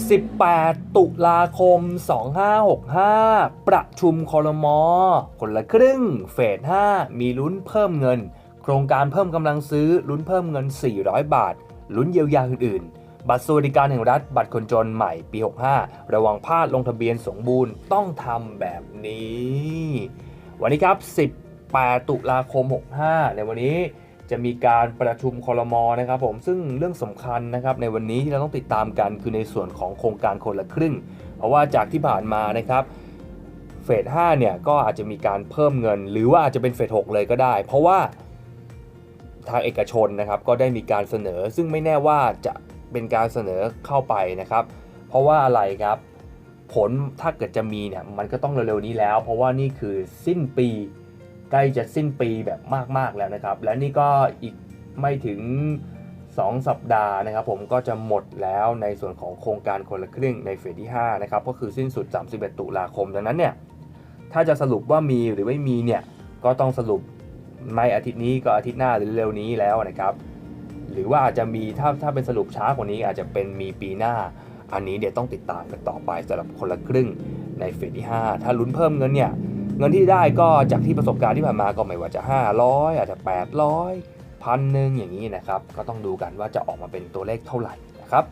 18 ตุลาคม 2565 ประชุมคอรมอคนละครึ่ง เฟส 5 มีลุ้นเพิ่มเงิน โครงการเพิ่มกำลังซื้อลุ้นเพิ่มเงิน 400 บาท ลุ้นเยียวยาอื่นๆ บัตรสวัสดิการแห่งรัฐ บัตรคนจนใหม่ปี 65 ระวังพลาดลงทะเบียนสมบูรณ์ต้องทำแบบนี้ วันนี้ครับ 18 ตุลาคม 65 ในวันนี้ จะมีการประชุมคอรมอนะครับผมซึ่งเรื่องสำคัญนะครับในวันนี้ที่เราต้องติดตามกันคือในส่วนของโครงการคนละครึ่ง เพราะว่าจากที่ผ่านมานะครับเฟส5เนี่ยก็อาจจะมีการเพิ่มเงิน หรือว่าอาจจะเป็นเฟส6เลยก็ได้ เพราะว่าทางเอกชนนะครับก็ได้มีการเสนอ ซึ่งไม่แน่ว่าจะเป็นการเสนอเข้าไปนะครับ เพราะว่าอะไรครับ ผลถ้าเกิดจะมีเนี่ยมันก็ต้องเร็วๆนี้แล้ว เพราะว่านี่คือสิ้นปี ใกล้จะสิ้นปีแบบมาก ๆ แล้วนะครับ และนี่ก็อีกไม่ถึง 2 สัปดาห์นะครับ ผมก็จะหมดแล้วในส่วนของโครงการคนละครึ่งในเฟสที่5นะครับก็คือสิ้นสุด 31 ตุลาคมดังนั้นเนี่ยถ้าจะสรุปว่ามีหรือไม่มีเนี่ยก็ต้องสรุปไม่อาทิตย์นี้ก็อาทิตย์หน้าหรือเร็วนี้แล้วนะครับหรือว่าอาจจะมีถ้าถ้าเป็นสรุปช้ากว่านี้อาจจะเป็นมีปีหน้า อันนี้เดี๋ยวต้องติดตามกันต่อไปสำหรับคนละครึ่งในเฟสที่ 5 ถ้าลุ้นเพิ่มเงินเนี่ย งินที่ได้ก็จากที่ประสบการณ์ที่ผ่านมาก็ไม่ว่าจะ 500 อาจจะ 800พันหนึ่งอย่างนี้นะครับ ก็ต้องดูกันว่าจะออกมาเป็นตัวเลขเท่าไหร่นะครับ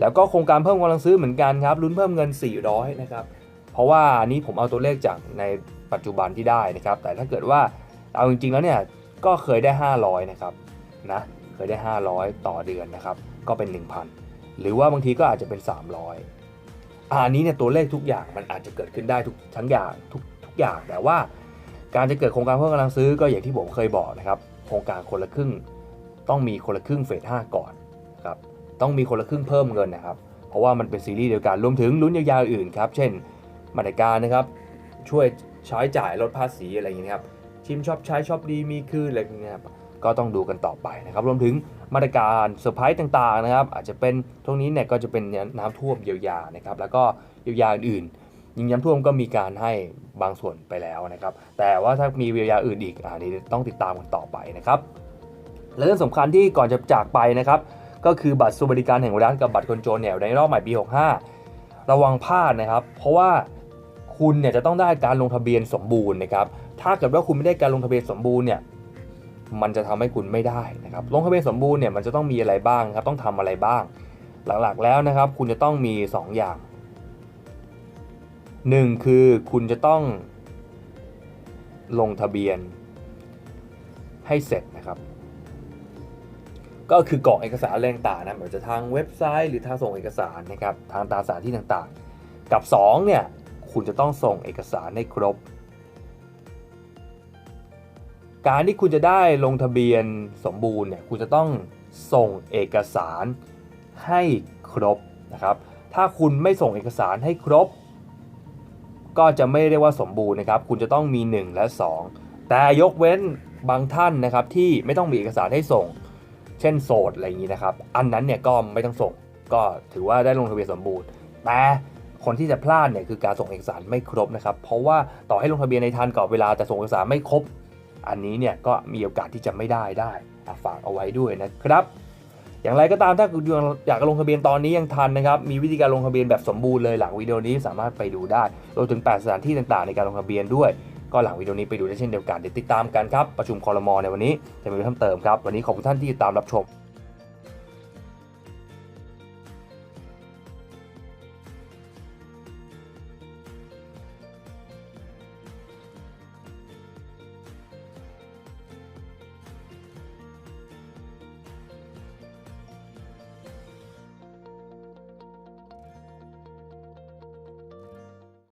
แล้วก็โครงการเพิ่มกำลังซื้อเหมือนกันครับลุ้นเพิ่มเงิน 400นะครับเพราะว่านนี้ผมเอาตัวเลขจากในปัจจุบันที่ได้นะครับ แต่ถ้าเกิดว่าเอาจริงๆแล้วเนี่ยก็เคยได้ 500นะครับนะเคยได้ 500 ต่อเดือนนะครับ ก็เป็น 1,000 หรือว่าบางทีก็อาจจะเป็น 300อันนี้เนี่ยตัวเลขทุกอย่างมันอาจจะเกิดขึ้นได้ทุกทั้งอย่างทุก ทุกอย่าง แต่ว่าการจะเกิดโครงการเพิ่มกำลังซื้อก็อย่างที่ผมเคยบอกนะครับ โครงการคนละครึ่งต้องมีคนละครึ่งเฟส5ก่อนครับต้องมีคนละครึ่งเพิ่มเงินนะครับ เพราะว่ามันเป็นซีรีส์เดียวกันรวมถึงลุ้นยาวๆอื่นครับ เช่นมาตรการนะครับ ช่วยใช้จ่ายลดภาษีอะไรอย่างนี้ยครับชิมชอบใช้ชอบดีมีคืนอะไรอย่างเงี้ยครับก็ต้องดูกันต่อไปนะครับ รวมถึงมาตรการเซอร์ไพรส์ต่างๆนะครับ อาจจะเป็นตรงนี้เนี่ยก็จะเป็นน้ำท่วมเยียวยานะครับ แล้วก็เยียวยาอื่นๆ ยิงย้ำท่วมก็มีการให้บางส่วนไปแล้วนะครับ แต่ว่าถ้ามีเยียวยาอื่นอีกอันนี้ต้องติดตามกันต่อไปนะครับ และเรื่องสำคัญที่ก่อนจะจากไปนะครับ ก็คือบัตรสวัสดิการแห่งรัฐกับบัตรคนจนเนี่ยในรอบใหม่ปี 65 ระวังพลาดนะครับ เพราะว่าคุณเนี่ยจะต้องได้การลงทะเบียนสมบูรณ์นะครับ ถ้าเกิดว่าคุณไม่ได้การลงทะเบียนสมบูรณ์เนี่ยมันจะทำให้คุณไม่ได้นะครับ ลงทะเบียนสมบูรณ์เนี่ยมันจะต้องมีอะไรบ้างครับ ต้องทำอะไรบ้าง หลักๆแล้วนะครับ คุณจะต้องมี 2 อย่าง 1คือคุณจะต้องลงทะเบียนให้เสร็จนะครับ ก็คือกรอกเอกสารแรงต่างนะไม่ว่าจะทางเว็บไซต์หรือทางส่งเอกสารนะครับทางตาสานที่ต่างๆ กับ2เนี่ยคุณจะต้องส่งเอกสารให้ครบ การที่คุณจะได้ลงทะเบียนสมบูรณ์เนี่ยคุณจะต้องส่งเอกสารให้ครบนะครับ ถ้าคุณไม่ส่งเอกสารให้ครบ ก็จะไม่เรียกว่าสมบูรณ์นะครับ คุณจะต้องมี 1 และ 2 แต่ยกเว้นบางท่านนะครับที่ไม่ต้องมีเอกสารให้ส่ง เช่นโสดอะไรอย่างนี้นะครับ อันนั้นเนี่ยก็ไม่ต้องส่ง ก็ถือว่าได้ลงทะเบียนสมบูรณ์ แต่คนที่จะพลาดเนี่ยคือการส่งเอกสารไม่ครบนะครับ เพราะว่าต่อให้ลงทะเบียนในทันกรอบเวลาแต่ส่งเอกสารไม่ครบ อันนี้เนี่ยก็มีโอกาสที่จะไม่ได้ได้อะฝากเอาไว้ด้วยนะครับ อย่างไรก็ตามถ้าคุณอยากลงทะเบียนตอนนี้ยังทันนะครับ มีวิธีการลงทะเบียนแบบสมบูรณ์เลยหลังวิดีโอนี้สามารถไปดูได้รวมถึง 8 สถานที่ต่างๆ ในการลงทะเบียนด้วย ก็หลังวิดีโอนี้ไปดูได้เช่นเดียวกันเดี๋ยวติดตามกันครับ ประชุมคอรมอในวันนี้จะมีเพิ่มเติมครับ วันนี้ขอบคุณท่านที่ติดตามรับชม